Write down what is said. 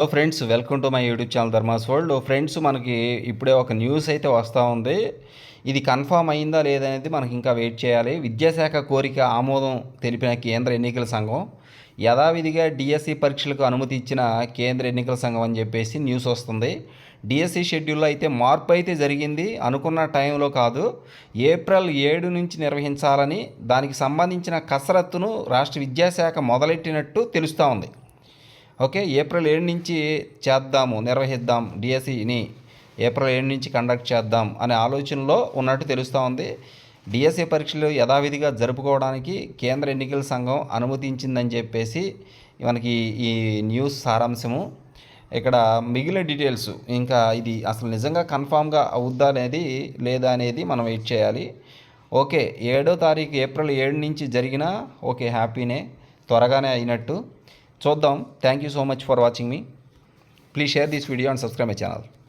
Hello friends welcome to my YouTube channel Dharmas world. Friends మనకి ఇప్పుడే ఒక news అయితే వస్తూ ఉంది. ఇది కన్ఫామ్ అయిందా లేదనేది మనకి ఇంకా వెయిట్ చేయాలి. విద్యాశాఖ కోరిక ఆమోదం తెలిపిన కేంద్ర ఎన్నికల సంఘం యథావిధిగా డిఎస్సి పరీక్షలకు అనుమతి ఇచ్చిన కేంద్ర ఎన్నికల సంఘం అని చెప్పేసి న్యూస్ వస్తుంది. డిఎస్సి షెడ్యూల్లో అయితే మార్పు అయితే జరిగింది అనుకున్న టైంలో కాదు ఏప్రిల్ ఏడు నుంచి నిర్వహించాలని దానికి సంబంధించిన కసరత్తును రాష్ట్ర విద్యాశాఖ మొదలెట్టినట్టు తెలుస్తూ ఉంది. ఓకే ఏప్రిల్ ఏడు నుంచి చేద్దాము నిర్వహిద్దాం డిఎస్సిని ఏప్రిల్ ఏడు నుంచి కండక్ట్ చేద్దాం అనే ఆలోచనలో ఉన్నట్టు తెలుస్తూ ఉంది. డిఎస్సి పరీక్షలు యథావిధిగా జరుపుకోవడానికి కేంద్ర ఎన్నికల సంఘం అనుమతించిందని చెప్పేసి మనకి ఈ న్యూస్ సారాంశము. ఇక్కడ మిగిలిన డీటెయిల్స్ ఇంకా ఇది అసలు నిజంగా కన్ఫామ్గా అవుద్దా అనేది లేదా అనేది మనం వెయిట్ చేయాలి. ఓకే ఏడో తారీఖు ఏప్రిల్ ఏడు నుంచి జరిగినా ఓకే హ్యాపీనే త్వరగానే అయినట్టు. చూద్దాం. Thank you so much for watching me please share this video and subscribe my channel